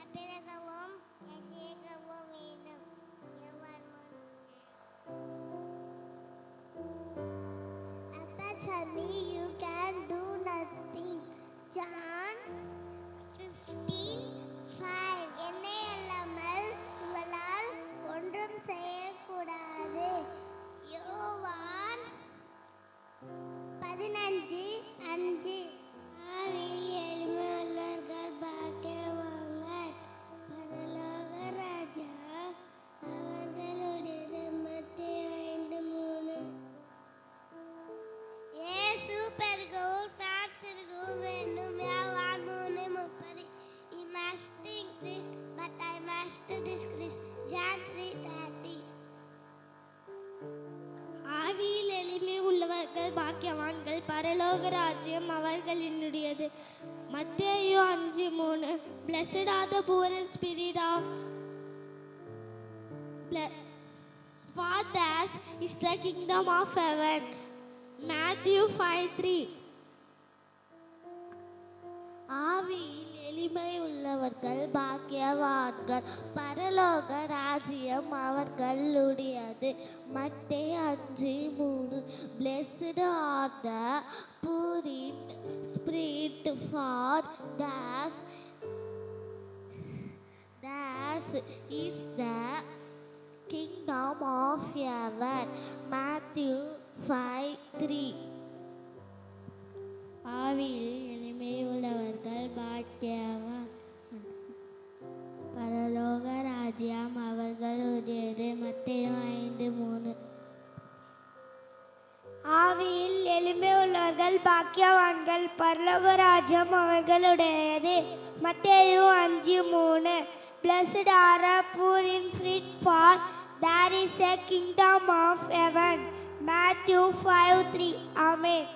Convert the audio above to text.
அபிரகவும் எதிரகவும் வேண்டும் எவ்வாறு Apart from me, you can do nothing. John 15, 5. என்னை அல்லாமல் உங்களால் ஒன்றும் செய்யக்கூடாது யோவான் பதினஞ்சு அஞ்சு உள்ளவர்கள் பாக்கியவான்கள். பரலோக ராஜ்யம் அவர்களினுடையது. மத்தேயோ அஞ்சு மூணு. Blessed are the poor and spirit of For theirs is the kingdom of heaven. Matthew 5 அவர்கள் பாக்கியவான்கள். பரலோக ராஜ்யம் அவர்களுடையது. மத்தே அஞ்சு மூணு. Blessed are the poor in spirit for theirs theirs is the kingdom of heaven Matthew five three ஆவியில் ஆவியில் எளிமை உள்ளவர்கள் பாக்கியவான்கள் பரலோக ராஜ்யம் அவர்களுடையது. மத்தேயும் அஞ்சு மூணு. Blessed are poor in spirit for their is a kingdom of heaven Matthew five three amen